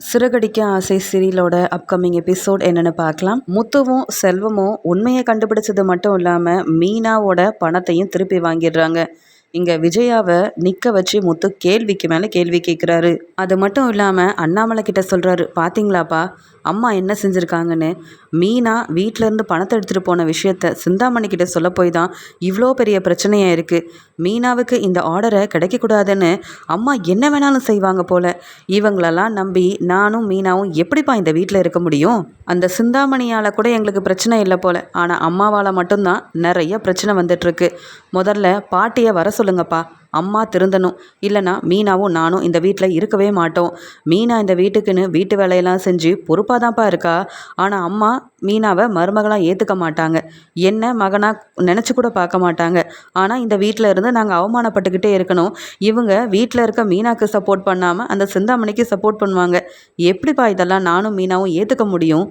சிறகடிக்க ஆசை சீரியலோட upcoming episode என்னென்னு பார்க்கலாம். முத்துவும் செல்வமும் உண்மையை கண்டுபிடிச்சது மட்டும் இல்லாமல் மீனாவோட பணத்தையும் திருப்பி வாங்கிடுறாங்க. இங்கே விஜயாவை நிற்க வச்சு முத்து கேள்விக்கு மேலே கேள்வி கேட்குறாரு அது மட்டும் இல்லாமல் அண்ணாமலை கிட்ட சொல்கிறாரு பார்த்தீங்களாப்பா அம்மா என்ன செஞ்சுருக்காங்கன்னு? மீனா வீட்டிலேருந்து பணத்தை எடுத்துகிட்டு போன விஷயத்த சிந்தாமணி கிட்ட சொல்ல போய் தான் இவ்வளோ பெரிய பிரச்சனையாக இருக்குது மீனாவுக்கு இந்த ஆர்டரை கிடைக்கக்கூடாதுன்னு அம்மா என்ன வேணாலும் செய்வாங்க போல். இவங்களெல்லாம் நம்பி நானும் மீனாவும் எப்படிப்பா இந்த வீட்டில் இருக்க முடியும்? அந்த சிந்தாமணியால் கூட எங்களுக்கு பிரச்சனை இல்லை போல். ஆனால் அம்மாவால் மட்டும்தான் நிறைய பிரச்சனை வந்துட்டுருக்கு முதல்ல பாட்டியை வர சொல்லுங்கப்பா. அம்மா திருந்தணும். இல்லைனா மீனாவும் நானும் இந்த வீட்டில் இருக்கவே மாட்டோம். மீனா இந்த வீட்டுக்குன்னு வீட்டு வேலையெல்லாம் செஞ்சு பொறுப்பாக தான்ப்பா இருக்கா? ஆனால் அம்மா மீனாவை மருமகளாக ஏற்றுக்க மாட்டாங்க. என்ன மகனாக நினச்சி கூட பார்க்க மாட்டாங்க. ஆனால் இந்த வீட்டில் இருந்து நாங்கள் அவமானப்பட்டுக்கிட்டே இருக்கணும். இவங்க வீட்டில் இருக்க மீனாக்கு சப்போர்ட் பண்ணாமல் அந்த சிந்தாமணிக்கு சப்போர்ட் பண்ணுவாங்க. எப்படிப்பா இதெல்லாம் நானும் மீனாவும் ஏற்றுக்க முடியும்?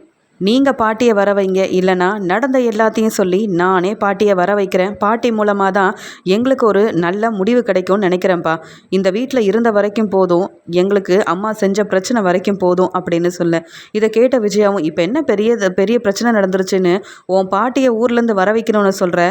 நீங்கள் பாட்டியை வர வைங்க. இல்லைனா நடந்த எல்லாத்தையும் சொல்லி நானே பாட்டியை வர வைக்கிறேன். பாட்டி மூலமாக தான் எங்களுக்கு ஒரு நல்ல முடிவு கிடைக்கும்னு நினைக்கிறேன்ப்பா. இந்த வீட்டில் இருந்த வரைக்கும் போதும் எங்களுக்கு அம்மா செஞ்ச பிரச்சனை வரைக்கும் போதும் அப்படின்னு சொல்ல. இதை கேட்ட விஜயாவும் இப்போ என்ன பெரிய பெரிய பிரச்சனை நடந்துருச்சுன்னு உன் பாட்டியை ஊர்லேருந்து வர வைக்கணும்னு சொல்கிற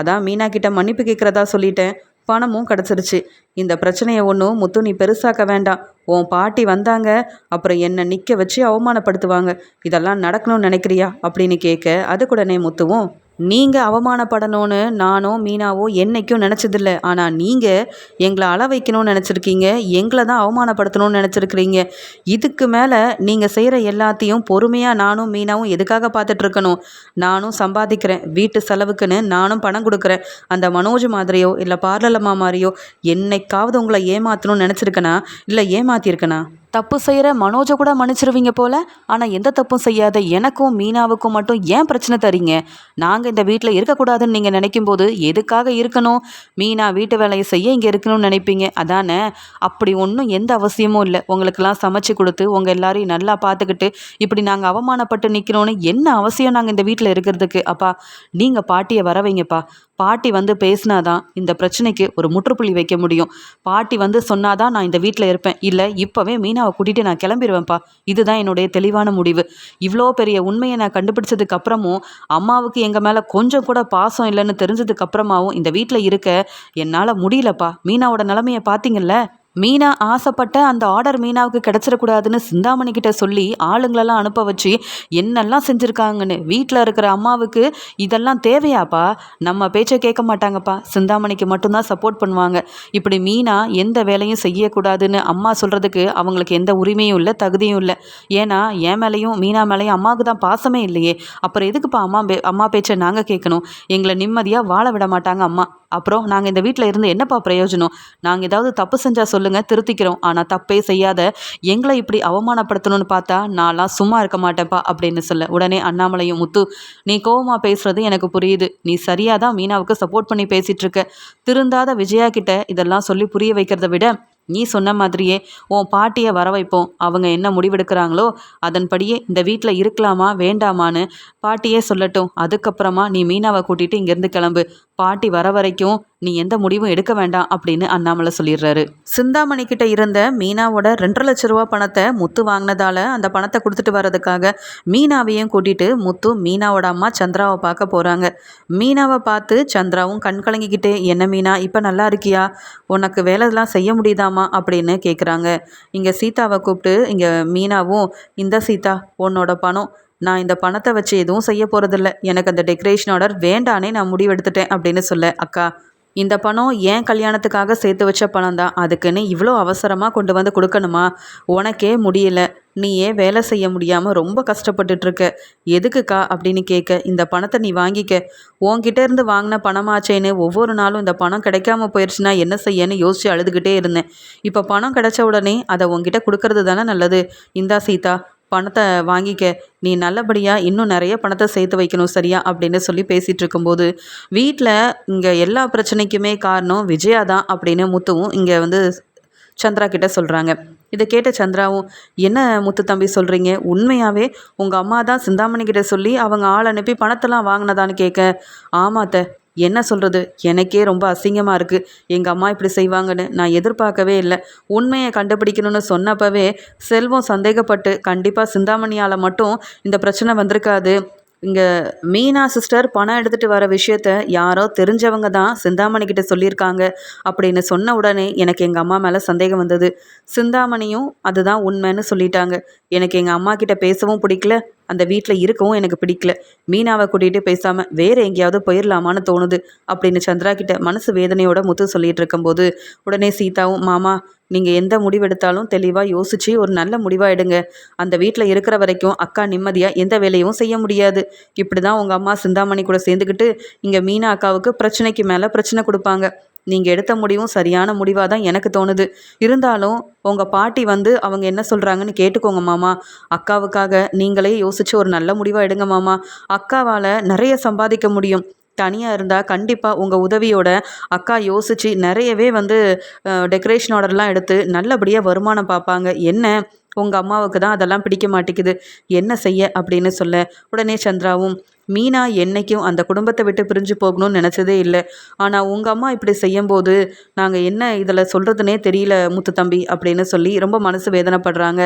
அதான் மீனா கிட்ட மன்னிப்பு கேட்குறதா சொல்லிட்டேன். பணமும் கிடச்சிருச்சு. இந்த பிரச்சனையை ஒன்றும் முத்து நீ பெருசாக்க வேண்டாம். உன் பாட்டி வந்தாங்க அப்புறம் என்னை நிற்க வச்சு அவமானப்படுத்துவாங்க. இதெல்லாம் நடக்கணும்னு நினைக்கிறியா? அப்படின்னு கேட்க அது கூடனே முத்துவும் நீங்கள் அவமானப்படணும்னு நானோ மீனாவோ என்றைக்கும் நினச்சதில்ல. ஆனால் நீங்கள் எங்களை அள வைக்கணும்னு நினச்சிருக்கீங்க. எங்களை தான் அவமானப்படுத்தணும்னு நினச்சிருக்கிறீங்க. இதுக்கு மேலே நீங்கள் செய்கிற எல்லாத்தையும் பொறுமையாக நானும் மீனாவும் எதுக்காக பார்த்துட்ருக்கணும்? நானும் சம்பாதிக்கிறேன். வீட்டு செலவுக்குன்னு நானும் பணம் கொடுக்குறேன். அந்த மனோஜ் மாதிரியோ இல்லை பார்லலம்மா மாதிரியோ என்னைக்காவது உங்களை ஏமாற்றணும்னு நினச்சிருக்கனா? இல்லை ஏமாற்றிருக்கனா தப்பு செய்கிற மனோஜை கூட மன்னிச்சிருவீங்க போல். ஆனால் எந்த தப்பும் செய்யாத எனக்கும் மீனாவுக்கும் மட்டும் ஏன் பிரச்சனை தரீங்க? நாங்கள் இந்த வீட்டில் இருக்கக்கூடாதுன்னு நீங்கள் நினைக்கும் போது எதுக்காக இருக்கணும்? மீனா வீட்டு வேலையை செய்ய இங்கே இருக்கணும்னு நினைப்பீங்க. அதானே? அப்படி ஒன்றும் எந்த அவசியமும் இல்லை. உங்களுக்கெல்லாம் சமைச்சு கொடுத்து உங்கள் எல்லாரையும் நல்லா பார்த்துக்கிட்டு இப்படி நாங்கள் அவமானப்பட்டு நிற்கிறோன்னு என்ன அவசியம் நாங்கள் இந்த வீட்டில் இருக்கிறதுக்கு? அப்பா நீங்கள் பாட்டியை வர வைங்கப்பா. பாட்டி வந்து பேசினாதான் இந்த பிரச்சனைக்கு ஒரு முற்றுப்புள்ளி வைக்க முடியும். பாட்டி வந்து சொன்னாதான் நான் இந்த வீட்டில் இருப்பேன். இல்லை இப்போவே மீன் மீனாவை கூட்டிகிட்டு நான் கிளம்பிடுவேன்ப்பா இதுதான் என்னுடைய தெளிவான முடிவு. இவ்வளோ பெரிய உண்மையை நான் கண்டுபிடிச்சதுக்கு அப்புறமும் அம்மாவுக்கு எங்கள் மேலே கொஞ்சம் கூட பாசம் இல்லைன்னு தெரிஞ்சதுக்கு அப்புறமாவும் இந்த வீட்டில் இருக்க என்னால் முடியலப்பா. மீனாவோட நிலமையை பார்த்தீங்கல்ல மீனா ஆசைப்பட்ட அந்த ஆர்டர் மீனாவுக்கு கிடச்சிடக்கூடாதுன்னு சிந்தாமணி கிட்ட சொல்லி ஆளுங்களெல்லாம் அனுப்ப வச்சு என்னெல்லாம் செஞ்சுருக்காங்கன்னு வீட்டில் இருக்கிற அம்மாவுக்கு இதெல்லாம் தேவையாப்பா? நம்ம பேச்சை கேட்க மாட்டாங்கப்பா. சிந்தாமணிக்கு மட்டும்தான் சப்போர்ட் பண்ணுவாங்க. இப்படி மீனா எந்த வேலையும் செய்யக்கூடாதுன்னு அம்மா சொல்கிறதுக்கு அவங்களுக்கு எந்த உரிமையும் இல்லை தகுதியும் இல்லை. ஏன்னா என் மேலேயும் மீனா மேலேயும் அம்மாவுக்கு தான் பாசமே இல்லையே. அப்புறம் எதுக்குப்பா அம்மா அம்மா பேச்சை நாங்கள் கேட்கணும்? எங்களை நிம்மதியாக வாழ விட மாட்டாங்க அம்மா. அப்புறம் நாங்கள் இந்த வீட்டில் இருந்து என்னப்பா பிரயோஜனம்? நாங்கள் ஏதாவது தப்பு செஞ்சால் சொல்லுங்கள் திருத்திக்கிறோம். ஆனால் தப்பே செய்யாத எங்களை இப்படி அவமானப்படுத்தணும்னு பார்த்தா நான்லாம் சும்மா இருக்க மாட்டேன்ப்பா அப்படின்னு சொல்ல. உடனே அண்ணாமலையும் முத்து நீ கோவமாக பேசுகிறது எனக்கு புரியுது. நீ சரியாக தான் மீனாவுக்கு சப்போர்ட் பண்ணி பேசிகிட்ருக்க திருந்தாத விஜயா கிட்ட இதெல்லாம் சொல்லி புரிய வைக்கிறத விட நீ சொன்ன மாதிரியே உன் பாட்டியை வர வைப்போம். அவங்க என்ன முடிவெடுக்கிறாங்களோ அதன்படியே இந்த வீட்டில் இருக்கலாமா வேண்டாமான்னு பாட்டியே சொல்லட்டும். அதுக்கப்புறமா நீ மீனாவை கூட்டிகிட்டு இங்கேருந்து கிளம்பு. பாட்டி வர வரைக்கும் நீ எந்த முடிவும் எடுக்க வேண்டாம் அப்படின்னு அண்ணாமலை சொல்லிடுறாரு. சிந்தாமணி கிட்ட இருந்த மீனாவோட ரெண்டரை லட்ச ரூபா பணத்தை முத்து வாங்கினதால அந்த பணத்தை கொடுத்துட்டு வர்றதுக்காக மீனாவையும் கூட்டிட்டு முத்து மீனாவோட அம்மா சந்திராவை பார்க்க போகிறாங்க மீனாவை பார்த்து சந்திராவும் கண் கலங்கிக்கிட்டே என்ன மீனா இப்போ நல்லா இருக்கியா? உனக்கு வேலைலாம் செய்ய முடியுதாமா அப்படின்னு கேட்குறாங்க இங்கே சீதாவை கூப்பிட்டு இங்கே மீனாவும் இந்த சீதா உன்னோட பணம் நான் இந்த பணத்தை வச்சு எதுவும் செய்ய போகிறதில்ல எனக்கு அந்த டெக்கரேஷன் ஆர்டர் வேண்டானே நான் முடிவெடுத்துட்டேன் அப்படின்னு சொல்ல அக்கா இந்த பணம் ஏன் கல்யாணத்துக்காக சேர்த்து வச்ச பணம் தான்? அதுக்குன்னு இவ்வளோ அவசரமாக கொண்டு வந்து கொடுக்கணுமா? உனக்கே முடியல. நீயே வேலை செய்ய முடியாமல் ரொம்ப கஷ்டப்பட்டுட்ருக்க? எதுக்குக்கா? அப்படின்னு கேட்க இந்த பணத்தை நீ வாங்கிக்க. உன்கிட்ட இருந்து வாங்கின பணமாச்சேன்னு ஒவ்வொரு நாளும் இந்த பணம் கிடைக்காம போயிடுச்சுன்னா என்ன செய்யன்னு யோசித்து அழுதுகிட்டே இருந்தேன். இப்போ பணம் கிடைச்ச உடனே அதை உங்ககிட்ட கொடுக்கறது தானே நல்லது. இந்தா சீதா பணத்தை வாங்கிக்க நீ நல்லபடியாக இன்னும் நிறைய பணத்தை சேர்த்து வைக்கணும் சரியா? அப்படின்னு சொல்லி பேசிகிட்டு இருக்கும்போது வீட்டில் இங்கே எல்லா பிரச்சனைக்குமே காரணம் விஜயா தான் அப்படின்னு முத்துவும் இங்கே வந்து சந்திரா கிட்ட சொல்கிறாங்க இதை கேட்ட சந்திராவும் என்ன முத்து தம்பி சொல்கிறீங்க உண்மையாகவே உங்கள் அம்மா தான் சிந்தாமணி கிட்ட சொல்லி அவங்க ஆள் அனுப்பி பணத்தெல்லாம் வாங்கினதான்னு கேட்க. ஆமாத்த என்ன சொல்கிறது எனக்கே ரொம்ப அசிங்கமாக இருக்குது எங்கள் அம்மா இப்படி செய்வாங்கன்னு நான் எதிர்பார்க்கவே இல்லை. உண்மையை கண்டுபிடிக்கணும்னு சொன்னப்பவே செல்வம் சந்தேகப்பட்டு கண்டிப்பாக சிந்தாமணியால் மட்டும் இந்த பிரச்சனை வந்திருக்காது. இங்கே மீனா சிஸ்டர் பணம் எடுத்துகிட்டு வர விஷயத்த யாரோ தெரிஞ்சவங்க தான் சிந்தாமணி கிட்ட சொல்லியிருக்காங்க. அப்படின்னு சொன்ன உடனே எனக்கு எங்கள் அம்மா மேலே சந்தேகம் வந்தது. சிந்தாமணியும் அதுதான் உண்மைன்னு சொல்லிட்டாங்க. எனக்கு எங்கள் அம்மா கிட்ட பேசவும் பிடிக்கல. அந்த வீட்டில் இருக்கவும் எனக்கு பிடிக்கல. மீனாவை கூட்டிகிட்டு பேசாமல் வேறு எங்கேயாவது போயிடலாமான்னு தோணுது அப்படின்னு சந்திரா கிட்ட மனசு வேதனையோட முத்து சொல்லிட்டு இருக்கும்போது உடனே சீதாவும் மாமா நீங்கள் எந்த முடிவெடுத்தாலும் தெளிவாக யோசித்து ஒரு நல்ல முடிவாக எடுங்க அந்த வீட்டில் இருக்கிற வரைக்கும் அக்கா நிம்மதியாக எந்த வேலையும் செய்ய முடியாது. இப்படி தான் உங்கள் அம்மா சிந்தாமணி கூட சேர்ந்துக்கிட்டு இங்கே மீனா அக்காவுக்கு பிரச்சனைக்கு மேலே பிரச்சனை கொடுப்பாங்க. நீங்கள் எடுத்த முடிவும் சரியான முடிவாக தான் எனக்கு தோணுது. இருந்தாலும் உங்கள் பாட்டி வந்து அவங்க என்ன சொல்கிறாங்கன்னு கேட்டுக்கோங்க மாமா. அக்காவுக்காக நீங்களே யோசித்து ஒரு நல்ல முடிவாக எடுங்க மாமா. அக்காவால் நிறைய சம்பாதிக்க முடியும். தனியாக இருந்தால் கண்டிப்பாக உங்கள் உதவியோட அக்கா யோசித்து நிறையவே வந்து டெக்கரேஷன் ஆர்டர்லாம் எடுத்து நல்லபடியாக வருமானம் பார்ப்பாங்க என்ன? உங்கள் அம்மாவுக்கு தான் அதெல்லாம் பிடிக்க மாட்டேங்குது. என்ன செய்ய அப்படின்னு சொல்ல. உடனே சந்திராவும் மீனா என்னைக்கும் அந்த குடும்பத்தை விட்டு பிரிஞ்சு போகணும்னு நினச்சதே இல்லை. ஆனால் உங்கள் அம்மா இப்படி செய்யும்போது நாங்கள் என்ன இதில் சொல்கிறதுனே தெரியல முத்து தம்பி அப்படின்னு சொல்லி ரொம்ப மனசு வேதனைப்படுறாங்க.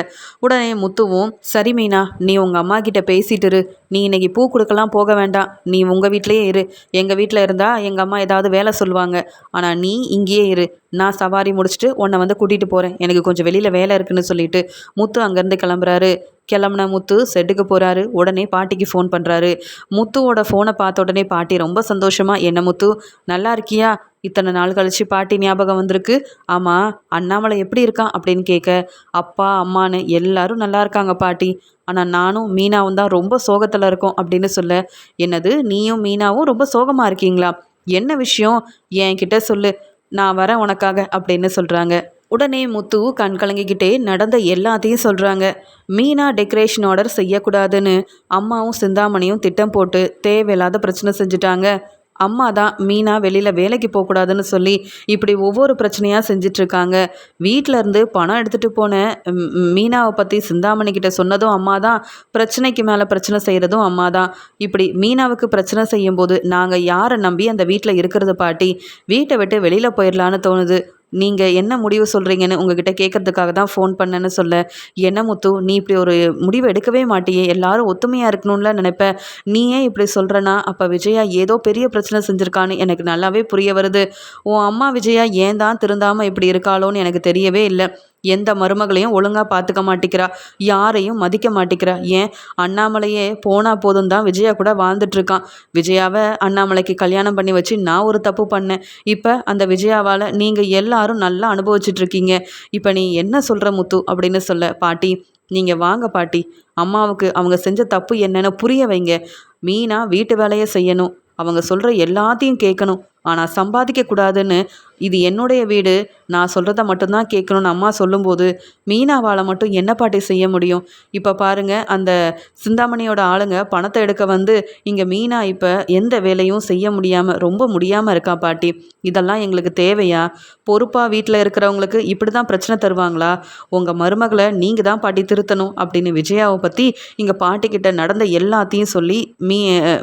உடனே முத்துவும் சரி மீனா நீ உங்கள் அம்மா கிட்ட பேசிட்டு இரு. நீ இன்னைக்கு பூ கொடுக்கலாம் போக வேண்டாம். நீ உங்கள் வீட்டிலையே இரு. எங்கள் வீட்டில் இருந்தால் எங்கள் அம்மா ஏதாவது வேலை சொல்லுவாங்க. ஆனால் நீ இங்கேயே இரு. நான் சவாரி முடிச்சுட்டு உன்னை வந்து கூட்டிகிட்டு போகிறேன் எனக்கு கொஞ்சம் வெளியில் வேலை இருக்குன்னு சொல்லிட்டு முத்து அங்கேருந்து கிளம்புறாரு. கிளம்புன முத்து செட்டுக்கு போகிறாரு உடனே பாட்டிக்கு ஃபோன் பண்ணுறாரு முத்துவோட ஃபோனை பார்த்த உடனே பாட்டி ரொம்ப சந்தோஷமாக என்ன முத்து நல்லா இருக்கியா? இத்தனை நாள் கழித்து பாட்டி ஞாபகம் வந்திருக்கு. ஆமாம் அண்ணாமலை எப்படி இருக்கான்? அப்படின்னு கேட்க அப்பா அம்மான்னு எல்லாரும் நல்லா இருக்காங்க பாட்டி. ஆனால் நானும் மீனாவும் தான் ரொம்ப சோகத்தில் இருக்கோம் அப்படின்னு சொல்ல என்னது நீயும் மீனாவும் ரொம்ப சோகமாக இருக்கீங்களா? என்ன விஷயம்? என்கிட்ட சொல்லு. நான் வரேன் உனக்காக அப்படின்னு சொல்கிறாங்க உடனே முத்து கண் கலங்கிக்கிட்டே நடந்த எல்லாத்தையும் சொல்கிறாங்க மீனா டெக்கரேஷன் ஆர்டர் செய்யக்கூடாதுன்னு அம்மாவும் சிந்தாமணியும் திட்டம் போட்டு தேவையில்லாத பிரச்சனை செஞ்சுட்டாங்க. அம்மா தான் மீனா வெளியில் வேலைக்கு போகக்கூடாதுன்னு சொல்லி இப்படி ஒவ்வொரு பிரச்சனையாக செஞ்சிட்ருக்காங்க. வீட்டிலேருந்து பணம் எடுத்துகிட்டு போன மீனாவை பற்றி சிந்தாமணி கிட்ட சொன்னதும் அம்மா தான் பிரச்சனைக்கு மேலே பிரச்சனை செய்கிறதும் அம்மா தான். இப்படி மீனாவுக்கு பிரச்சனை செய்யும்போது நாங்கள் யாரை நம்பி அந்த வீட்டில் இருக்கிறது பாட்டி? வீட்டை விட்டு வெளியில் போயிடலான்னு தோணுது. நீங்கள் என்ன முடிவு சொல்கிறீங்கன்னு உங்ககிட்ட கேட்கறதுக்காக தான் ஃபோன் பண்ணேன்னு சொல்ல. என்ன முத்து நீ இப்படி ஒரு முடிவு எடுக்கவே மாட்டியே. எல்லாரும் ஒத்துமையாக இருக்கணும்ல நினைப்ப. நீ ஏன் இப்படி சொல்கிறனா அப்போ விஜயா ஏதோ பெரிய பிரச்சனை செஞ்சுருக்கான்னு எனக்கு நல்லாவே புரிய வருது. உன் அம்மா விஜயா ஏன் தான் திருந்தாமல் இப்படி இருக்காளோன்னு எனக்கு தெரியவே இல்லை. எந்த மருமகளையும் ஒழுங்காக பார்த்துக்க மாட்டேங்கிறா யாரையும் மதிக்க மாட்டேங்கிறா ஏன்? அண்ணாமலையே போனால் போதும் தான் விஜயா கூட வாழ்ந்துட்டுருக்கான். விஜயாவை அண்ணாமலைக்கு கல்யாணம் பண்ணி வச்சு நான் ஒரு தப்பு பண்ணேன். இப்போ அந்த விஜயாவால் நீங்கள் எல்லாரும் நல்லா அனுபவிச்சிட்ருக்கீங்க இப்போ நீ என்ன சொல்கிற முத்து அப்படின்னு சொல்ல பாட்டி நீங்கள் வாங்க பாட்டி. அம்மாவுக்கு அவங்க செஞ்ச தப்பு என்னென்னு புரிய வைங்க. மீனா வீட்டு வேலையை செய்யணும். அவங்க சொல்கிற எல்லாத்தையும் கேட்கணும். ஆனால் சம்பாதிக்கக்கூடாதுன்னு இது என்னுடைய வீடு. நான் சொல்கிறத மட்டும்தான் கேட்கணும்னு அம்மா சொல்லும்போது மீனாவால் மட்டும் என்ன பாட்டி செய்ய முடியும்? இப்போ பாருங்கள் அந்த சிந்தாமணியோட ஆளுங்க பணத்தை எடுக்க வந்து இங்கே மீனா இப்போ எந்த வேலையும் செய்ய முடியாமல் ரொம்ப முடியாமல் இருக்கா பாட்டி? இதெல்லாம் எங்களுக்கு தேவையா? பொறுப்பாக வீட்டில் இருக்கிறவங்களுக்கு இப்படி தான் பிரச்சனை தருவாங்களா? உங்கள் மருமகளை நீங்கள் தான் பாட்டி திருத்தணும். அப்படின்னு விஜயாவை பற்றி இங்கே பாட்டிக்கிட்ட நடந்த எல்லாத்தையும் சொல்லி மீ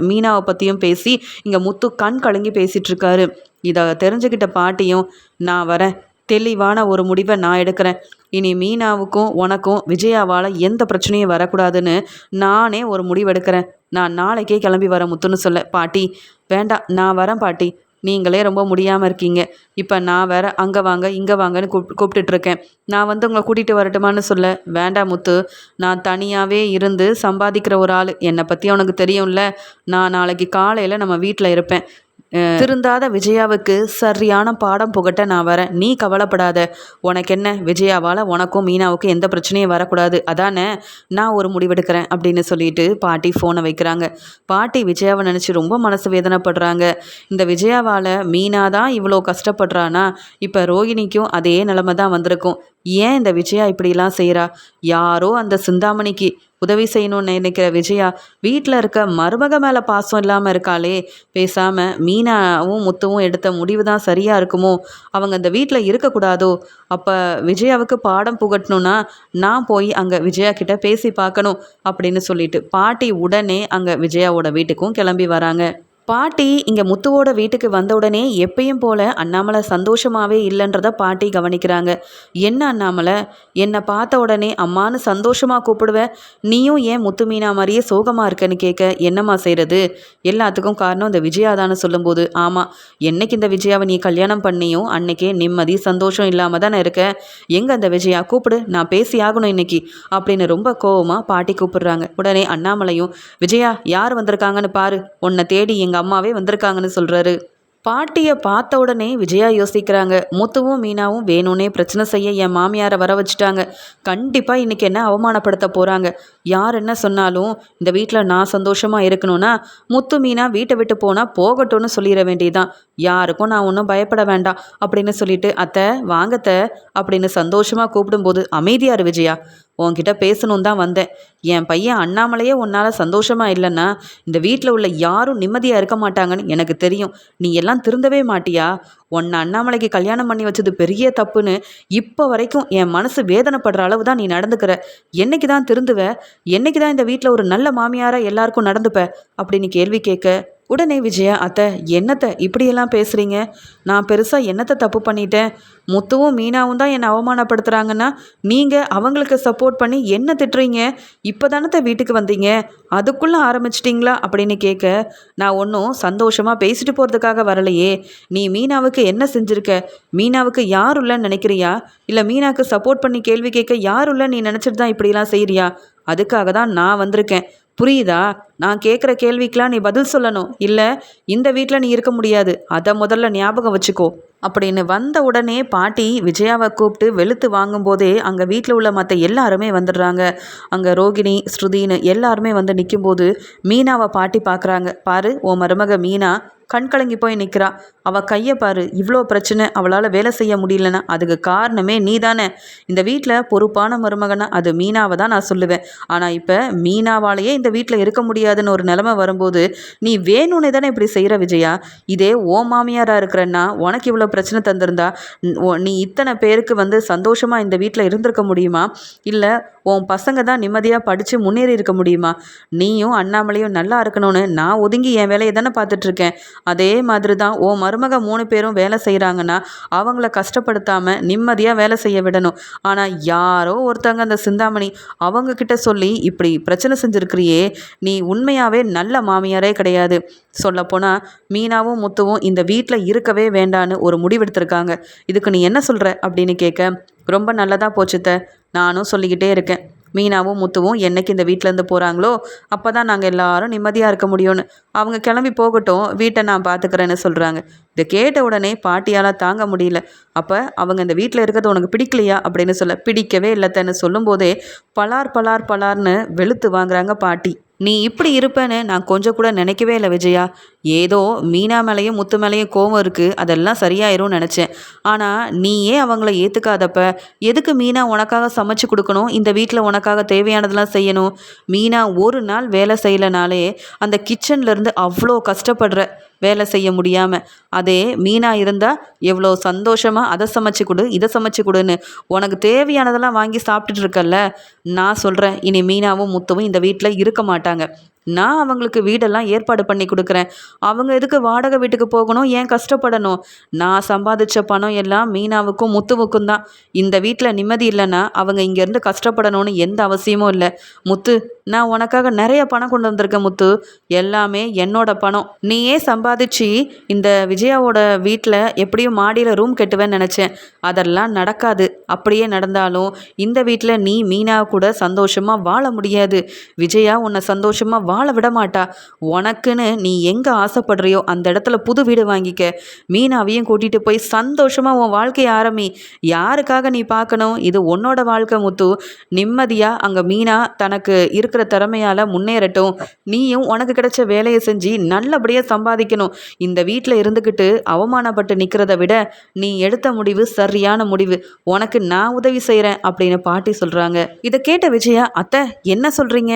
மீனாவை பற்றியும் பேசி இங்கே முத்து கண் கலங்கி பேசிகிட்ருக்காரு இதை தெரிஞ்சுக்கிட்ட பாட்டியும் நான் வரேன். தெளிவான ஒரு முடிவை நான் எடுக்கிறேன். இனி மீனாவுக்கும் உனக்கும் விஜயாவால் எந்த பிரச்சனையும் வரக்கூடாதுன்னு நானே ஒரு முடிவெடுக்கிறேன் நான் நாளைக்கே கிளம்பி வர முத்துன்னு சொல்ல. பாட்டி வேண்டாம் நான் வரேன் பாட்டி. நீங்களே ரொம்ப முடியாமல் இருக்கீங்க. இப்போ நான் வேற அங்கே வாங்க இங்கே வாங்கன்னு கூப் கூப்பிட்டுட்ருக்கேன். நான் வந்து உங்களை கூட்டிகிட்டு வரட்டுமான்னு சொல்ல. வேண்டாம் முத்து. நான் தனியாகவே இருந்து சம்பாதிக்கிற ஒரு ஆள். என்னை பற்றி உனக்கு தெரியும்ல. நான் நாளைக்கு காலையில் நம்ம வீட்டில் இருப்பேன். திருந்தாத விஜயாவுக்கு சரியான பாடம் புகட்ட நான் வரேன். நீ கவலைப்படாத. உனக்கு என்ன விஜயாவால் உனக்கும் மீனாவுக்கும் எந்த பிரச்சனையும் வரக்கூடாது. அதானே? நான் ஒரு முடிவெடுக்கிறேன் அப்படின்னு சொல்லிட்டு பாட்டி ஃபோனை வைக்கிறாங்க. பாட்டி விஜயாவை நினச்சி ரொம்ப மனசு வேதனைப்படுறாங்க. இந்த விஜயாவால் மீனா தான் இவ்வளோ கஷ்டப்படுறானா? இப்போ ரோகிணிக்கும் அதே நிலமை தான் வந்திருக்கும். ஏன் இந்த விஜயா இப்படிலாம் செய்கிறா யாரோ அந்த சிந்தாமணிக்கு. உதவி செய்யணும்னு நினைக்கிற விஜயா வீட்டில் இருக்க மருமக மேலே பாசம் இல்லாமல் இருக்காளே. பேசாமல் மீனாவும் முத்துவும் எடுத்த முடிவு தான் சரியாக இருக்குமோ? அவங்க அந்த வீட்டில் இருக்கக்கூடாதோ அப்போ விஜயாவுக்கு பாடம் புகட்டணும்னா நான் போய் அங்கே விஜயா கிட்ட பேசி பார்க்கணும் அப்படின்னு சொல்லிட்டு பாட்டி உடனே அங்கே விஜயாவோட வீட்டுக்கும் கிளம்பி வராங்க. பாட்டி இங்கே முத்துவோட வீட்டுக்கு வந்த உடனே எப்பயும் போல அண்ணாமலை சந்தோஷமாகவே இல்லைன்றத பாட்டி கவனிக்கிறாங்க. என்ன அண்ணாமலை? என்னை பார்த்த உடனே அம்மான்னு சந்தோஷமாக கூப்பிடுவேன் நீயும் ஏன் முத்து மீனா மாதிரியே சோகமாக இருக்கன்னு கேட்க என்னம்மா செய்கிறது எல்லாத்துக்கும் காரணம் இந்த விஜயாதான்னு சொல்லும்போது ஆமாம் என்னைக்கு இந்த விஜயாவை நீ கல்யாணம் பண்ணியும் அன்னைக்கே நிம்மதி சந்தோஷம் இல்லாமல் தானே இருக்க? எங்கே அந்த விஜயா? கூப்பிடு நான் பேசி ஆகணும் இன்னைக்கு அப்படின்னு ரொம்ப கோவமாக பாட்டி கூப்பிடுறாங்க. உடனே அண்ணாமலையும் விஜயா யார் வந்திருக்காங்கன்னு பாரு உன்னை தேடி எங்கள் அம்மாவே வந்திருக்காங்கன்னு சொல்கிறாரு பாட்டியை பார்த்த உடனே விஜயா யோசிக்கிறாங்க. முத்துவும் மீனாவும் வேணும்னே பிரச்சனை செய்ய என் மாமியாரை வர வச்சுட்டாங்க. கண்டிப்பாக இன்றைக்கி என்ன அவமானப்படுத்த போகிறாங்க யார் என்ன சொன்னாலும் இந்த வீட்டில் நான் சந்தோஷமாக இருக்கணும்னா முத்து மீனா வீட்டை விட்டு போனால் போகட்டும்னு சொல்லிட வேண்டியதுதான். யாருக்கும் நான் ஒன்றும் பயப்பட வேண்டாம் அப்படின்னு சொல்லிட்டு அத்தை வாங்கத்த அப்படின்னு சந்தோஷமாக கூப்பிடும்போது அமைதியார் விஜயா உன்கிட்ட பேசணும் தான் வந்தேன். என் பையன் அண்ணாமலையே உன்னால் சந்தோஷமாக இல்லைன்னா இந்த வீட்டில் உள்ள யாரும் நிம்மதியாக இருக்க மாட்டாங்கன்னு எனக்கு தெரியும். நீ எல்லாம் திருந்தவே மாட்டியா? உன்னை அண்ணாமலைக்கு கல்யாணம் பண்ணி வச்சது பெரிய தப்புன்னு இப்போ வரைக்கும் என் மனசு வேதனைப்படுற அளவு தான் நீ நடந்துக்கிற. என்னைக்கு தான் திருந்துவ? என்னைக்கு தான் இந்த வீட்டில் ஒரு நல்ல மாமியாராக எல்லாருக்கும் நடந்துப்ப? அப்படின்னு கேள்வி கேட்க உடனே விஜயா அத்தை என்னத்தை இப்படியெல்லாம் பேசுகிறீங்க நான் பெருசாக என்னத்தை தப்பு பண்ணிட்டேன்? முத்துவும் மீனாவும் தான் என்னை அவமானப்படுத்துகிறாங்கன்னா நீங்கள் அவங்களுக்கு சப்போர்ட் பண்ணி என்ன திட்டுறீங்க? இப்போ தானத்தை வீட்டுக்கு வந்தீங்க? அதுக்குள்ளே ஆரம்பிச்சிட்டிங்களா? அப்படின்னு கேட்க நான் ஒன்றும் சந்தோஷமாக பேசிட்டு போகிறதுக்காக வரலையே. நீ மீனாவுக்கு என்ன செஞ்சுருக்க? மீனாவுக்கு யார் இல்லைன்னு நினைக்கிறியா? இல்லை மீனாவுக்கு சப்போர்ட் பண்ணி கேள்வி கேட்க யார் இல்லை நீ நினச்சிட்டு தான் இப்படிலாம் செய்கிறியா அதுக்காக தான் நான் வந்திருக்கேன். புரியுதா? நான் கேட்குற கேள்விக்கெலாம் நீ பதில் சொல்லணும். இல்லை இந்த வீட்டில் நீ இருக்க முடியாது. அதை முதல்ல ஞாபகம் வச்சுக்கோ. அப்படின்னு வந்த உடனே பாட்டி விஜயாவை கூப்பிட்டு வெளுத்து வாங்கும்போதே அங்கே வீட்டில் உள்ள மற்ற எல்லாருமே வந்துடுறாங்க. அங்கே ரோகிணி ஸ்ருதின்னு எல்லாருமே வந்து நிற்கும்போது மீனாவை பாட்டி பார்க்குறாங்க பாரு உன் மருமக மீனா கண் கலங்கி போய் நிற்கிறா அவள் கையை பாரு இவ்வளோ பிரச்சனை அவளால் வேலை செய்ய முடியலன்னா அதுக்கு காரணமே நீ தானே இந்த வீட்டில் பொறுப்பான மருமகனா அது மீனாவை தான் நான் சொல்லுவேன். ஆனால் இப்போ மீனாவாலேயே இந்த வீட்டில் இருக்க முடியாதுன்னு ஒரு நிலமை வரும்போது நீ வேணும்னே தானே இப்படி செய்கிற விஜயா? இதே ஓ மாமியாராக இருக்கிறன்னா உனக்கு இவ்வளோ பிரச்சனை தந்திருந்தா நீ இத்தனை பேருக்கு வந்து சந்தோஷமாக இந்த வீட்டில் இருந்திருக்க முடியுமா? இல்லை உன் பசங்க தான் நிம்மதியாக படித்து முன்னேறி இருக்க முடியுமா? நீயும் அண்ணாமலையும் நல்லா இருக்கணும்னு நான் ஒதுங்கி என் வேலையை தானே பார்த்துட்ருக்கேன் அதே மாதிரி தான் ஓ மருமக மூணு பேரும் வேலை செய்கிறாங்கன்னா அவங்கள கஷ்டப்படுத்தாமல் நிம்மதியாக வேலை செய்ய விடணும். ஆனால் யாரோ ஒருத்தங்க அந்த சிந்தாமணி அவங்கக்கிட்ட சொல்லி இப்படி பிரச்சனை செஞ்சுருக்கிறியே நீ உண்மையாகவே நல்ல மாமியாரே கிடையாது. சொல்லப்போனால் மீனாவும் முத்துவும் இந்த வீட்டில் இருக்கவே வேண்டான்னு ஒரு முடிவெடுத்திருக்காங்க. இதுக்கு நீ என்ன சொல்கிற அப்படின்னு கேட்க ரொம்ப நல்லதாக போச்சுத்த நானும் சொல்லிக்கிட்டே இருக்கேன். மீனாவும் முத்துவும் என்னைக்கு இந்த வீட்டிலேருந்து போகிறாங்களோ அப்போ தான் நாங்கள் எல்லாரும் நிம்மதியாக இருக்க முடியும்னு. அவங்க கிளம்பி போகட்டும் வீட்டை நான் பார்த்துக்கிறேன்னு சொல்கிறாங்க இதை கேட்ட உடனே பாட்டியால் தாங்க முடியல. அப்போ அவங்க இந்த வீட்டில் இருக்கிறது உனக்கு பிடிக்கலையா அப்படின்னு சொல்ல பிடிக்கவே இல்லைத்தன்னு சொல்லும்போதே பலார் பலார் பலார்னு வெளுத்து வாங்குறாங்க பாட்டி. நீ இப்படி இருப்பேன்னு நான் கொஞ்சம் கூட நினைக்கவே இல்லை விஜயா. ஏதோ மீனா மேலேயும் முத்து மேலேயும் கோவம் இருக்குது அதெல்லாம் சரியாயிரும்னு நினச்சேன். ஆனால் நீயே அவங்கள ஏற்றுக்காதப்ப எதுக்கு மீனா உனக்காக சமைச்சு கொடுக்கணும்? இந்த வீட்டில் உனக்காக தேவையானதெல்லாம் செய்யணும். மீனா ஒரு நாள் வேலை செய்யலைனாலே அந்த கிச்சன்லேருந்து அவ்வளோ கஷ்டப்படுற வேலை செய்ய முடியாமல் அதே மீனா இருந்தால் எவ்வளோ சந்தோஷமாக அதை சமைச்சு கொடு இதை சமைச்சு கொடுன்னு உனக்கு தேவையானதெல்லாம் வாங்கி சாப்பிட்டுட்டு இருக்கல்ல? நான் சொல்கிறேன் இனி மீனாவும் முத்தவும் இந்த வீட்டில் இருக்க மாட்டாங்க. நான் அவங்களுக்கு வீடெல்லாம் ஏற்பாடு பண்ணி கொடுக்குறேன். அவங்க எதுக்கு வாடகை வீட்டுக்கு போகணும்? ஏன் கஷ்டப்படணும்? நான் சம்பாதிச்ச பணம் எல்லாம் மீனாவுக்கும் முத்துவுக்கும் தான். இந்த வீட்டில் நிம்மதி இல்லைன்னா அவங்க இங்கேருந்து கஷ்டப்படணும்னு எந்த அவசியமும் இல்லை. முத்து நான் உனக்காக நிறைய பணம் கொண்டு வந்திருக்கேன் முத்து. எல்லாமே என்னோட பணம். நீயே சம்பாதிச்சு இந்த விஜயாவோட வீட்டில் எப்படியும் மாடியில் ரூம் கட்டுவேன்னு நினச்சேன். அதெல்லாம் நடக்காது. அப்படியே நடந்தாலும் இந்த வீட்டில் நீ மீனா கூட சந்தோஷமாக வாழ முடியாது. விஜயா உன்னை சந்தோஷமாக வாழ விட மாட்டா. உனக்குன்னு நீ எங்கே ஆசைப்படுறியோ அந்த இடத்துல புது வீடு வாங்கிக்க. மீனாவையும் கூட்டிகிட்டு போய் சந்தோஷமாக உன் வாழ்க்கையை ஆரம்பி. யாருக்காக நீ பார்க்கணும்? இது உன்னோட வாழ்க்கை முத்து. நிம்மதியாக அங்கே மீனா தனக்கு இருக்கிற திறமையால் முன்னேறட்டும். நீயும் உனக்கு கிடைச்ச வேலையை செஞ்சு நல்லபடியாக சம்பாதிக்கணும். இந்த வீட்டில் இருந்துக்கிட்டு அவமானப்பட்டு நிற்கிறத விட நீ எடுத்த முடிவு சரியான முடிவு. உனக்கு நான் உதவி செய்கிறேன் அப்படின்னு பாட்டி சொல்கிறாங்க இதை கேட்ட விஜயா அத்தை என்ன சொல்கிறீங்க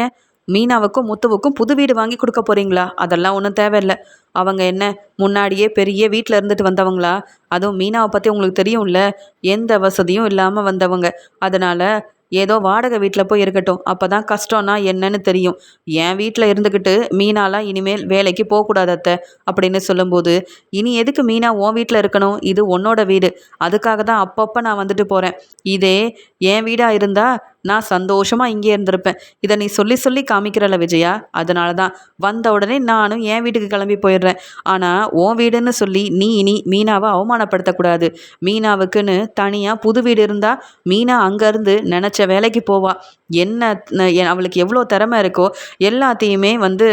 மீனாவுக்கும் முத்துவுக்கும் புது வீடு வாங்கி கொடுக்க போகிறீங்களா அதெல்லாம் ஒன்றும் தேவையில்லை. அவங்க என்ன முன்னாடியே பெரிய வீட்டில் இருந்துட்டு வந்தவங்களா? அதுவும் மீனாவை பற்றி உங்களுக்கு தெரியும்ல. எந்த வசதியும் இல்லாமல் வந்தவங்க. அதனால் ஏதோ வாடகை வீட்டில் போய் இருக்கட்டும். அப்போ தான் கஷ்டம்னா என்னன்னு தெரியும். என் வீட்டில் இருந்துக்கிட்டு மீனாலாம் இனிமேல் வேலைக்கு போகக்கூடாது அத்தை அப்படின்னு சொல்லும்போது இனி எதுக்கு மீனா உன் வீட்டில் இருக்கணும்? இது உன்னோட வீடு. அதுக்காக தான் அப்பப்போ நான் வந்துட்டு போகிறேன் இதே என் வீடாக இருந்தால் நான் சந்தோஷமாக இங்கே இருந்திருப்பேன். இதை நீ சொல்லி சொல்லி காமிக்கிறல விஜயா? அதனால தான் வந்த உடனே நானும் என் வீட்டுக்கு கிளம்பி போயிடுறேன். ஆனால் உன் வீடுன்னு சொல்லி நீ இனி மீனாவை அவமானப்படுத்தக்கூடாது. மீனாவுக்குன்னு தனியாக புது வீடு இருந்தால் மீனா அங்கேருந்து நினச்ச வேலைக்கு போவா. என்ன அவளுக்கு எவ்வளோ திறமை இருக்கோ எல்லாத்தையுமே வந்து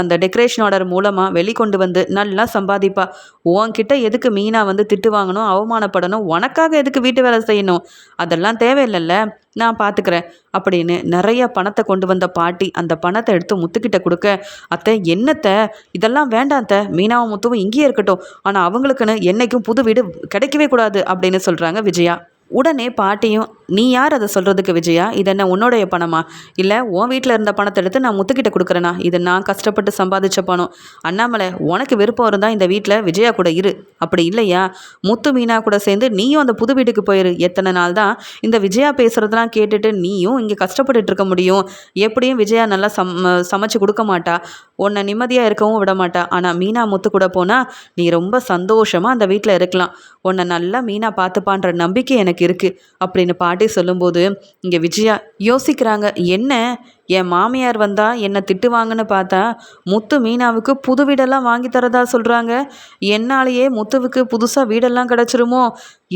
அந்த டெக்கரேஷன் ஆர்டர் மூலமாக வெளிக்கொண்டு வந்து நல்லா சம்பாதிப்பா. உன்கிட்ட எதுக்கு மீனா வந்து திட்டு வாங்கணும் அவமானப்படணும் உனக்காக எதுக்கு வீட்டு வேலை செய்யணும்? அதெல்லாம் தேவையில்லைல்ல. நான் பார்த்துக்கிறேன் அப்படின்னு நிறைய பணத்தை கொண்டு வந்த பாட்டி அந்த பணத்தை எடுத்து முத்துக்கிட்ட கொடுக்க அத்தை என்னத்தை? இதெல்லாம் வேண்டாம் அத்தை. மீனாவும் முத்துவும் இங்கேயே இருக்கட்டும். ஆனால் அவங்களுக்குன்னு என்றைக்கும் புது வீடு கிடைக்கவே கூடாது அப்படின்னு சொல்கிறாங்க விஜயா. உடனே பாட்டியும் நீ யார் அதை சொல்கிறதுக்கு விஜயா? இது என்ன உன்னோடைய பணமா? இல்லை உன் வீட்டில் இருந்த பணத்தை எடுத்து நான் முத்துக்கிட்ட கொடுக்குறேனா? இது நான் கஷ்டப்பட்டு சம்பாதிச்ச பணம். அண்ணாமலை உனக்கு விருப்பம் இருந்தால் இந்த வீட்டில் விஜயா கூட இரு. அப்படி இல்லையா? முத்து மீனா கூட சேர்ந்து நீயும் அந்த புது வீட்டுக்கு போயிரு. எத்தனை நாள் தான் இந்த விஜயா பேசுகிறதெல்லாம் கேட்டுட்டு நீயும் இங்கே கஷ்டப்பட்டுட்டு இருக்க முடியும். எப்படியும் விஜயா நல்லா சம் சமைச்சு கொடுக்க மாட்டா. உன்னை நிம்மதியாக இருக்கவும் விட மாட்டா. ஆனால் மீனா முத்து கூட போனால் நீ ரொம்ப சந்தோஷமாக அந்த வீட்டில் இருக்கலாம். உன்னை நல்லா மீனா பார்த்துப்பான்ற நம்பிக்கை எனக்கு இருக்குது அப்படின்னு பாட்டி சொல்லும்போது இங்கே விஜயா யோசிக்கிறாங்க என்ன? என் மாமியார் வந்தால் என்னை திட்டுவாங்கன்னு பார்த்தா முத்து மீனாவுக்கு புது வீடெல்லாம் வாங்கி தரதா சொல்கிறாங்க என்னாலேயே முத்துவுக்கு புதுசாக வீடெல்லாம் கிடச்சிருமோ?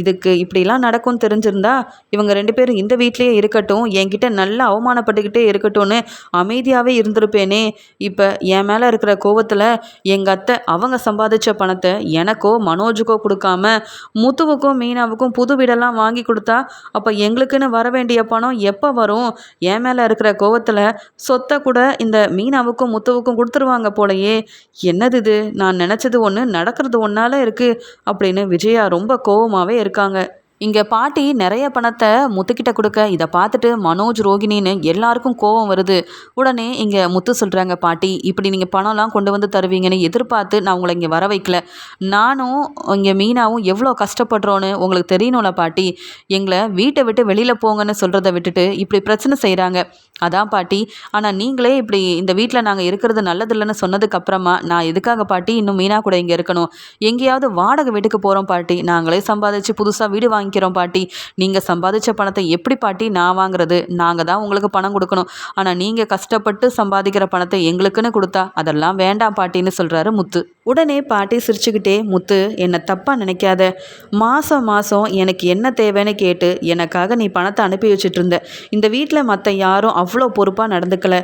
இதுக்கு இப்படிலாம் நடக்கும் தெரிஞ்சிருந்தா இவங்க ரெண்டு பேரும் இந்த வீட்லேயே இருக்கட்டும் என்கிட்ட நல்லா அவமானப்பட்டுக்கிட்டே இருக்கட்டும்னு அமைதியாகவே இருந்திருப்பேனே. இப்போ என் மேலே இருக்கிற கோவத்தில் எங்கள் அத்தை அவங்க சம்பாதிச்ச பணத்தை எனக்கோ மனோஜுக்கோ கொடுக்காம முத்துவுக்கும் மீனாவுக்கும் புது வீடெல்லாம் வாங்கி கொடுத்தா அப்போ எங்களுக்குன்னு வர வேண்டிய பணம் எப்போ வரும்? என் மேலே இருக்கிற கோவத்தில் சொத்தை கூட இந்த மீனாவுக்கும் முத்துவுக்கும் கொடுத்துருவாங்க போலையே. என்னது இது? நான் நினச்சது ஒன்று நடக்கிறது ஒன்றால இருக்குது அப்படின்னு விஜயா ரொம்ப கோவமாகவே இருக்காங்க. இங்கே பாட்டி நிறைய பணத்தை முத்துக்கிட்ட கொடுக்க இதை பார்த்துட்டு மனோஜ் ரோகிணின்னு எல்லாருக்கும் கோபம் வருது. உடனே இங்கே முத்து சொல்கிறாங்க பாட்டி இப்படி நீங்கள் பணம்லாம் கொண்டு வந்து தருவீங்கன்னு எதிர்பார்த்து நான் உங்களை இங்கே வர வைக்கல. நானும் இங்கே மீனாவும் எவ்வளோ கஷ்டப்படுறோன்னு உங்களுக்கு தெரியணும்ல பாட்டி. எங்களை வீட்டை விட்டு வெளியில் போங்கன்னு சொல்கிறத விட்டுட்டு இப்படி பிரச்சனை செய்கிறாங்க அதான் பாட்டி ஆனால் நீங்களே இப்படி இந்த வீட்டில் நாங்கள் இருக்கிறது நல்லதில்லைன்னு சொன்னதுக்கப்புறமா நான் எதுக்காக பாட்டி இன்னும் மீனா கூட இங்கே இருக்கணும்? எங்கேயாவது வாடகை வீட்டுக்கு போகிறோம் பாட்டி. நாங்களே சம்பாதிச்சு புதுசாக வீடு வாங்கி வாங்கிக்கிறோம் பாட்டி. நீங்கள் சம்பாதிச்ச பணத்தை எப்படி பாட்டி நான் வாங்குறது? நாங்கள் தான் உங்களுக்கு பணம் கொடுக்கணும். ஆனால் நீங்கள் கஷ்டப்பட்டு சம்பாதிக்கிற பணத்தை எங்களுக்குன்னு கொடுத்தா அதெல்லாம் வேண்டாம் பாட்டின்னு சொல்கிறாரு முத்து. உடனே பாட்டி சிரிச்சுக்கிட்டே முத்து என்னை தப்பாக நினைக்காத. மாதம் மாதம் எனக்கு என்ன தேவைன்னு கேட்டு எனக்காக நீ பணத்தை அனுப்பி வச்சுட்டு இருந்த. இந்த வீட்டில் மற்ற யாரும் அவ்வளோ பொறுப்பாக நடந்துக்கல.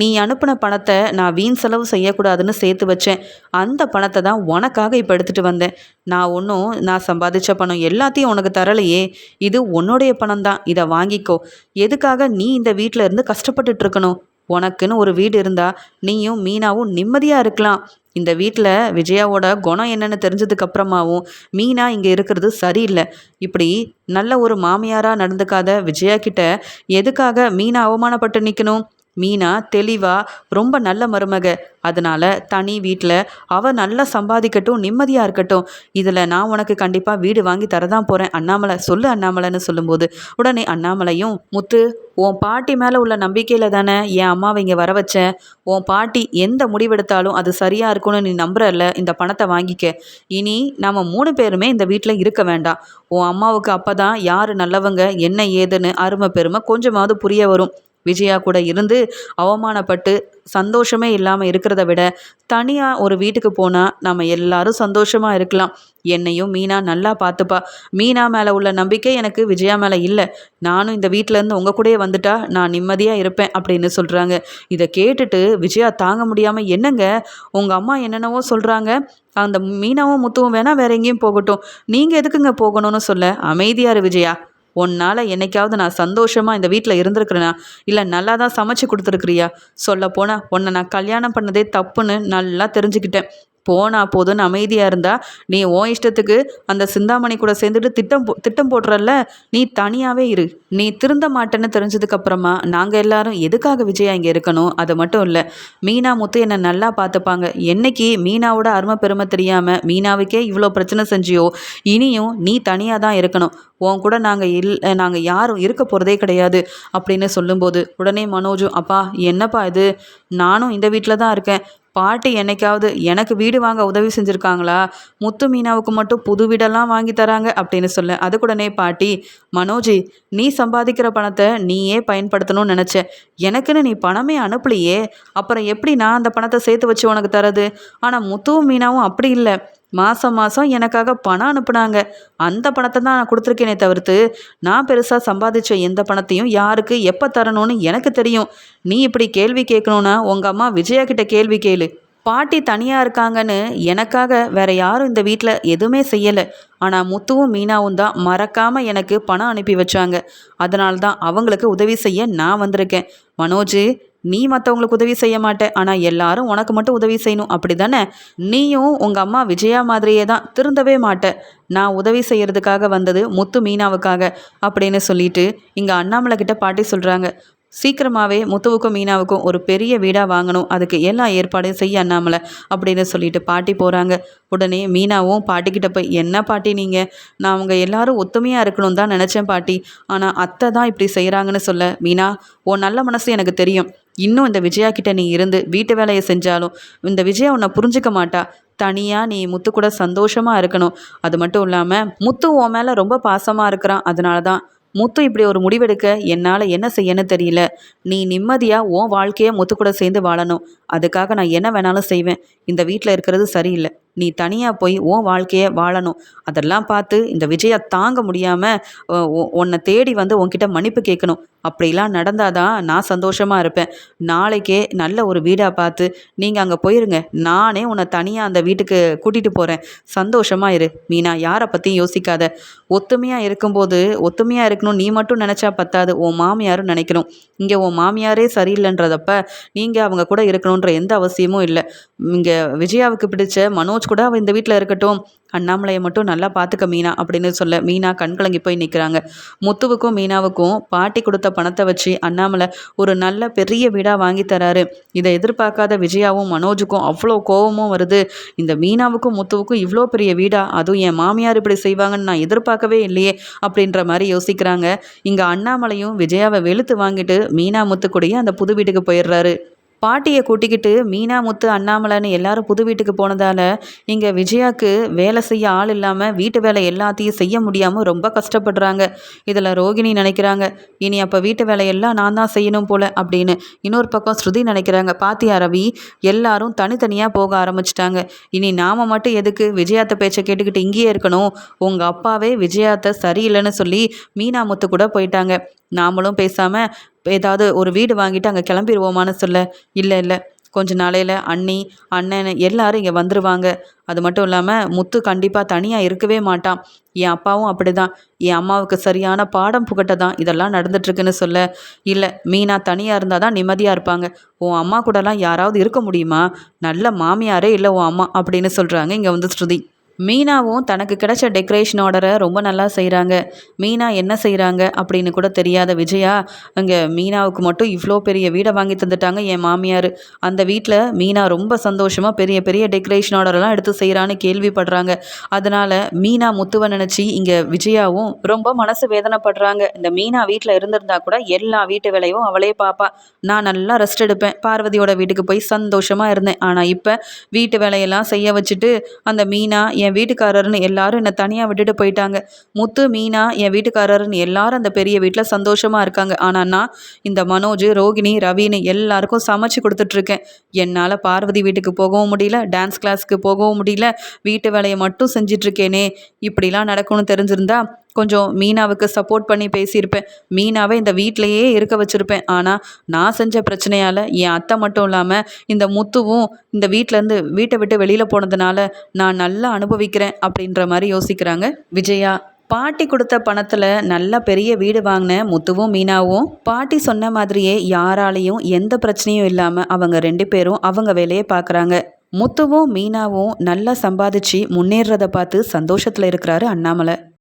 நீ அனுப்பின பணத்தை நான் வீண் செலவு செய்யக்கூடாதுன்னு சேர்த்து வச்சேன். அந்த பணத்தை தான் உனக்காக இப்போ எடுத்துகிட்டு வந்தேன். நான் ஒன்றும் நான் சம்பாதிச்ச பணம் எல்லாத்தையும் உனக்கு தரலையே. இது உன்னுடைய பணம் தான் இதை வாங்கிக்கோ. எதுக்காக நீ இந்த வீட்டில் இருந்து கஷ்டப்பட்டுட்டு இருக்கணும்? உனக்குன்னு ஒரு வீடு இருந்தால் நீயும் மீனாவும் நிம்மதியாக இருக்கலாம். இந்த வீட்டில் விஜயாவோட குணம் என்னென்னு தெரிஞ்சதுக்கு அப்புறமாவும் மீனா இங்கே இருக்கிறது சரியில்லை. இப்படி நல்ல ஒரு மாமியாராக நடந்துக்காத விஜயா கிட்ட எதுக்காக மீனா அவமானப்பட்டு நிற்கணும் மீனா தெளிவாக ரொம்ப நல்ல மருமக. அதனால் தனி வீட்டில் அவள் நல்லா சம்பாதிக்கட்டும் நிம்மதியாக இருக்கட்டும். இதில் நான் உனக்கு கண்டிப்பாக வீடு வாங்கி தரதான் போகிறேன் அண்ணாமலை சொல்லு அண்ணாமலைன்னு சொல்லும்போது உடனே அண்ணாமலையும் முத்து உன் பாட்டி மேலே உள்ள நம்பிக்கையில் தானே என் அம்மாவை இங்கே வர வச்சேன் உன் பாட்டி எந்த முடிவெடுத்தாலும் அது சரியாக இருக்கும்னு நீ நம்புறல்ல? இந்த பணத்தை வாங்கிக்க. இனி நம்ம மூணு பேருமே இந்த வீட்டில் இருக்க வேண்டாம். உன் அம்மாவுக்கு அப்போ தான் யார் நல்லவங்க என்ன ஏதுன்னு அருமை பெருமை கொஞ்சமாவது புரிய வரும். விஜயா கூட இருந்து அவமானப்பட்டு சந்தோஷமே இல்லாமல் இருக்கிறத விட தனியாக ஒரு வீட்டுக்கு போனால் நம்ம எல்லாரும் சந்தோஷமாக இருக்கலாம். என்னையும் மீனா நல்லா பார்த்துப்பா. மீனா மேலே உள்ள நம்பிக்கை எனக்கு விஜயா மேலே இல்லை. நானும் இந்த வீட்டிலேருந்து உங்கள் கூடயே வந்துட்டா நான் நிம்மதியாக இருப்பேன் அப்படின்னு சொல்கிறாங்க இதை கேட்டுட்டு விஜயா தாங்க முடியாமல் என்னங்க? உங்கள் அம்மா என்னென்னவோ சொல்கிறாங்க அந்த மீனாவும் முத்துவும் வேணால் வேற எங்கேயும் போகட்டும். நீங்கள் எதுக்குங்க போகணும்னு சொல்ல? அமைதியாரு விஜயா. உன்னால் என்னைக்காவது நான் சந்தோஷமாக இந்த வீட்டில் இருந்திருக்கிறேனா? இல்லை நல்லா தான் சமைச்சு கொடுத்துருக்குறியா? சொல்ல போனால் உன்னை நான் கல்யாணம் பண்ணதே தப்புன்னு நல்லா தெரிஞ்சுக்கிட்டேன். போனால் போதும்னு அமைதியாக இருந்தால் நீ உன் இஷ்டத்துக்கு அந்த சிந்தாமணி கூட சேர்ந்துட்டு திட்டம் போ திட்டம் போடுறல்ல நீ தனியாகவே இரு. நீ திருந்த மாட்டேன்னு தெரிஞ்சதுக்கப்புறமா நாங்கள் எல்லாரும் எதுக்காக விஜயா இங்கே இருக்கணும்? அது மட்டும் இல்லை மீனா முத்து என்னை நல்லா பார்த்துப்பாங்க என்னைக்கு மீனாவோட அருமை பெருமை தெரியாமல் மீனாவுக்கே இவ்வளோ பிரச்சனை செஞ்சியோ இனியும் நீ தனியாக தான் இருக்கணும். உன் கூட நாங்கள் இல் நாங்கள் யாரும் இருக்க போகிறதே கிடையாது அப்படின்னு சொல்லும்போது உடனே மனோஜும் அப்பா என்னப்பா இது? நானும் இந்த வீட்டில் தான் இருக்கேன். பாட்டி என்னைக்காவது எனக்கு வீடு வாங்க உதவி செஞ்சுருக்காங்களா? முத்து மீனாவுக்கு மட்டும் புது வீடெல்லாம் வாங்கி தராங்க அப்படின்னு சொல்ல அதுக்குடனே பாட்டி மனோஜி நீ சம்பாதிக்கிற பணத்தை நீயே பயன்படுத்தணும்னு நினச்ச. எனக்குன்னு நீ பணமே அனுப்பலையே. அப்புறம் எப்படி நான் அந்த பணத்தை சேர்த்து வச்சு உனக்கு தரது? ஆனால் முத்துவும் மீனாவும் அப்படி இல்லை. மாதம் மாதம் எனக்காக பணம் அனுப்புனாங்க. அந்த பணத்தை தான் நான் கொடுத்துருக்கேனே தவிர்த்து நான் பெருசாக சம்பாதிச்ச எந்த பணத்தையும் யாருக்கு எப்போ தரணும்னு எனக்கு தெரியும். நீ இப்படி கேள்வி கேட்கணுன்னா உங்கள் அம்மா விஜயா கிட்ட கேள்வி கேளு. பாட்டி தனியாக இருக்காங்கன்னு எனக்காக வேற யாரும் இந்த வீட்டில் எதுவுமே செய்யலை. ஆனால் முத்துவும் மீனாவும் தான் மறக்காமல் எனக்கு பணம் அனுப்பி வச்சாங்க. அதனால தான் அவங்களுக்கு உதவி செய்ய நான் வந்திருக்கேன். மனோஜ் நீ மற்றவங்களுக்கு உதவி செய்ய மாட்டே ஆனால் எல்லாரும் உனக்கு மட்டும் உதவி செய்யணும். அப்படி தானே நீயும் உங்கள் அம்மா விஜயா மாதிரியே தான் திருந்தவே மாட்டேன் நான் உதவி செய்கிறதுக்காக வந்தது முத்து மீனாவுக்காக அப்படின்னு சொல்லிட்டு இங்கே அண்ணாமலை கிட்ட பாட்டி சொல்கிறாங்க சீக்கிரமாகவே முத்துவுக்கும் மீனாவுக்கும் ஒரு பெரிய வீடாக வாங்கணும். அதுக்கு எல்லா ஏற்பாடையும் செய்ய அண்ணாமலை அப்படின்னு சொல்லிட்டு பாட்டி போகிறாங்க உடனே மீனாவும் பாட்டிக்கிட்ட போய் என்ன பாட்டி நீங்கள் நான் அவங்க எல்லாரும் ஒத்துமையாக இருக்கணும் தான் நினச்சேன் பாட்டி. ஆனால் அத்தை தான் இப்படி செய்கிறாங்கன்னு சொல்ல. மீனா ஓ நல்ல மனசு எனக்கு தெரியும். இன்னும் இந்த விஜயா கிட்ட நீ இருந்து வீட்டு வேலையை செஞ்சாலும் இந்த விஜயா உன்னை புரிஞ்சுக்க மாட்டா. தனியாக நீ முத்து கூட சந்தோஷமாக இருக்கணும். அது மட்டும் இல்லாமல் முத்து உன் மேலே ரொம்ப பாசமாக இருக்கிறான். அதனால தான் முத்து இப்படி ஒரு முடிவெடுக்க என்னால் என்ன செய்யன்னு தெரியல. நீ நிம்மதியாக உன் வாழ்க்கையை முத்து கூட சேர்ந்து வாழணும். அதுக்காக நான் என்ன வேணாலும் செய்வேன். இந்த வீட்டில் இருக்கிறது சரியில்லை. நீ தனியாக போய் உன் வாழ்க்கையை வாழணும். அதெல்லாம் பார்த்து இந்த விஜயை தாங்க முடியாமல் உன்னை தேடி வந்து உன்கிட்ட மன்னிப்பு கேட்கணும். அப்படிலாம் நடந்தாதான் நான் சந்தோஷமாக இருப்பேன். நாளைக்கே நல்ல ஒரு வீடாக பார்த்து நீங்கள் அங்கே போயிருங்க. நானே உன்னை தனியாக அந்த வீட்டுக்கு கூட்டிகிட்டு போகிறேன் சந்தோஷமாக இரு. மீனா யாரை பற்றியும் யோசிக்காத. ஒத்துமையாக இருக்கும்போது ஒத்துமையாக இருக்கணும். நீ மட்டும் நினச்சா பத்தாது. உன் மாமியாரும் நினைக்கணும். இங்கே உன் மாமியாரே சரியில்லைன்றதப்ப நீங்கள் அவங்க கூட இருக்கணுன்ற எந்த அவசியமும் இல்லை. இங்கே விஜயாவுக்கு பிடிச்ச மனோஜ் கூட அவள் இந்த வீட்டில் இருக்கட்டும். அண்ணாமலையை மட்டும் நல்லா பார்த்துக்க மீனா அப்படின்னு சொல்ல மீனா கண்கலங்கி போய் நிற்கிறாங்க முத்துவுக்கும் மீனாவுக்கும் பாட்டி கொடுத்த பணத்தை வச்சு அண்ணாமலை ஒரு நல்ல பெரிய வீடாக வாங்கி தராரு. இதை எதிர்பார்க்காத விஜயாவும் மனோஜுக்கும் அவ்வளோ கோபமும் வருது. இந்த மீனாவுக்கும் முத்துவுக்கும் இவ்வளோ பெரிய வீடா? அதுவும் என் மாமியார் இப்படி செய்வாங்கன்னு நான் எதிர்பார்க்கவே இல்லையே அப்படின்ற மாதிரி யோசிக்கிறாங்க. இங்கே அண்ணாமலையும் விஜயாவை வெளுத்து வாங்கிட்டு மீனா முத்துக்குடியே அந்த புது வீட்டுக்கு போயிடுறாரு. பாட்டியை கூட்டிக்கிட்டு மீனா முத்து அண்ணாமலைன்னு எல்லாரும் புது வீட்டுக்கு போனதால் இங்கே விஜயாவுக்கு வேலை செய்ய ஆள் இல்லாமல் வீட்டு வேலை எல்லாத்தையும் செய்ய முடியாமல் ரொம்ப கஷ்டப்படுறாங்க. இதில் ரோகிணி நினைக்கிறாங்க இனி அப்போ வீட்டு வேலையெல்லாம் நான் தான் செய்யணும் போல் அப்படின்னு. இன்னொரு பக்கம் ஸ்ருதி நினைக்கிறாங்க பாத்தியா ரவி எல்லாரும் தனித்தனியாக போக ஆரம்பிச்சிட்டாங்க. இனி நாம் மட்டும் எதுக்கு விஜயாத்த பேச்சை கேட்டுக்கிட்டு இங்கேயே இருக்கணும்? உங்கள் அப்பாவே விஜயாத்த சரியில்லைன்னு சொல்லி மீனா முத்து கூட போயிட்டாங்க. நாமளும் பேசாமல் ஏதாவது ஒரு வீடு வாங்கிட்டு அங்கே கிளம்பிடுவோமான்னு சொல்ல? இல்லை இல்லை. கொஞ்ச நாளையில் அண்ணி அண்ணன் எல்லாரும் இங்கே வந்துடுவாங்க அது மட்டும் இல்லாமல் முத்து கண்டிப்பாக தனியாக இருக்கவே மாட்டான். என் அப்பாவும் அப்படி தான் என் அம்மாவுக்கு சரியான பாடம் புகட்ட தான் இதெல்லாம் நடந்துட்டுருக்குன்னு சொல்ல? இல்லை மீனா தனியாக இருந்தால் தான் நிம்மதியாக இருப்பாங்க. உன் அம்மா கூடலாம் யாராவது இருக்க முடியுமா? நல்ல மாமியாரே இல்லை உன் அம்மா அப்படின்னு சொல்கிறாங்க இங்கே வந்து ஸ்ருதி. மீனாவும் தனக்கு கிடைச்ச டெக்கரேஷன் ஆர்டரை ரொம்ப நல்லா செய்கிறாங்க மீனா என்ன செய்கிறாங்க அப்படின்னு கூட தெரியாத விஜயா அங்கே மீனாவுக்கு மட்டும் இவ்வளோ பெரிய வீடை வாங்கி தந்துட்டாங்க என் மாமியார். அந்த வீட்டில் மீனா ரொம்ப சந்தோஷமாக பெரிய பெரிய டெக்கரேஷன் ஆர்டரெல்லாம் எடுத்து செய்கிறான்னு கேள்விப்படுறாங்க. அதனால் மீனா முத்துவை நினச்சி இங்கே விஜயாவும் ரொம்ப மனசு வேதனைப்படுறாங்க. இந்த மீனா வீட்டில் இருந்திருந்தா கூட எல்லா வீட்டு வேலையும் அவளே பார்ப்பா நான் நல்லா ரெஸ்ட் எடுப்பேன். பார்வதியோட வீட்டுக்கு போய் சந்தோஷமாக இருந்தேன். ஆனால் இப்போ வீட்டு வேலையெல்லாம் செய்ய வச்சுட்டு அந்த மீனா என் வீட்டுக்காரர்னு எல்லாரும் என்னை தனியாக விட்டுட்டு போயிட்டாங்க. முத்து மீனா என் வீட்டுக்காரர்னு எல்லாரும் அந்த பெரிய வீட்டில் சந்தோஷமாக இருக்காங்க. ஆனால் நான் இந்த மனோஜ் ரோகிணி ரவின்னு எல்லாருக்கும் சமைச்சு கொடுத்துட்ருக்கேன் என்னால் பார்வதி வீட்டுக்கு போகவும் முடியல டான்ஸ் கிளாஸ்க்கு போகவும் முடியல வீட்டு வேலையை மட்டும் செஞ்சிட்ருக்கேனே இப்படிலாம் நடக்கும்னு தெரிஞ்சிருந்தா கொஞ்சம் மீனாவுக்கு சப்போர்ட் பண்ணி பேசியிருப்பேன். மீனாவை இந்த வீட்டிலையே இருக்க வச்சுருப்பேன். ஆனால் நான் செஞ்ச பிரச்சனையால் என் அத்தை மட்டும் இல்லாமல் இந்த முத்துவும் இந்த வீட்டிலேருந்து வீட்டை விட்டு வெளியில் போனதுனால நான் நல்லா அனுபவிக்கிறேன் அப்படின்ற மாதிரி யோசிக்கிறாங்க. விஜயா பாட்டி கொடுத்த பணத்தில் நல்ல பெரிய வீடு வாங்கின முத்துவும் மீனாவும் பாட்டி சொன்ன மாதிரியே யாராலையும் எந்த பிரச்சனையும் இல்லாமல் அவங்க ரெண்டு பேரும் அவங்க வேலையை பார்க்குறாங்க முத்துவும் மீனாவும் நல்லா சம்பாதிச்சு முன்னேறுறதை பார்த்து சந்தோஷத்தில் இருக்கிறாரு அண்ணாமலை.